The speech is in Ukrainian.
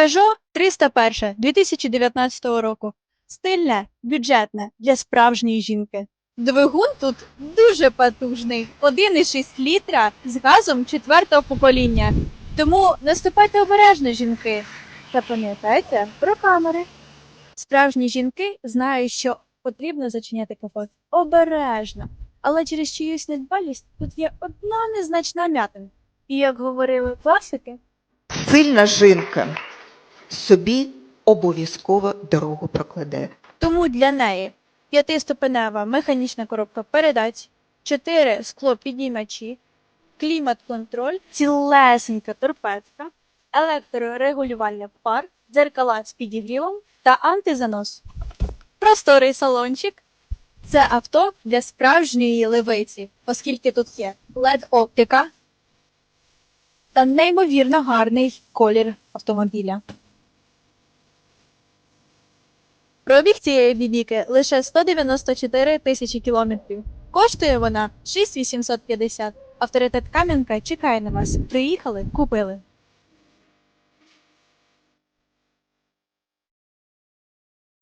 Peugeot 301 2019 року. Стильне, бюджетне для справжньої жінки. Двигун тут дуже потужний, 1,6 літра з газом четвертого покоління. Тому наступайте обережно, жінки. Та пам'ятайте про камери. Справжні жінки знають, що потрібно зачиняти капот обережно. Але через чиюсь недбалість тут є одна незначна м'ятина. І як говорили класики, Сильна жінка собі обов'язково дорогу прокладе. Тому для неї п'ятиступенева механічна коробка передач, чотири склопідіймачі, клімат-контроль, цілесенька торпедка, електрорегулювання пар, дзеркала з підігрівом та антизанос. Просторий салончик. Це авто для справжньої левиці, оскільки тут є LED-оптика та неймовірно гарний колір автомобіля. Пробіг цієї бібіки лише 194 тисячі кілометрів. Коштує вона 6850. Авторитет Кам'янка чекає на вас. Приїхали, купили.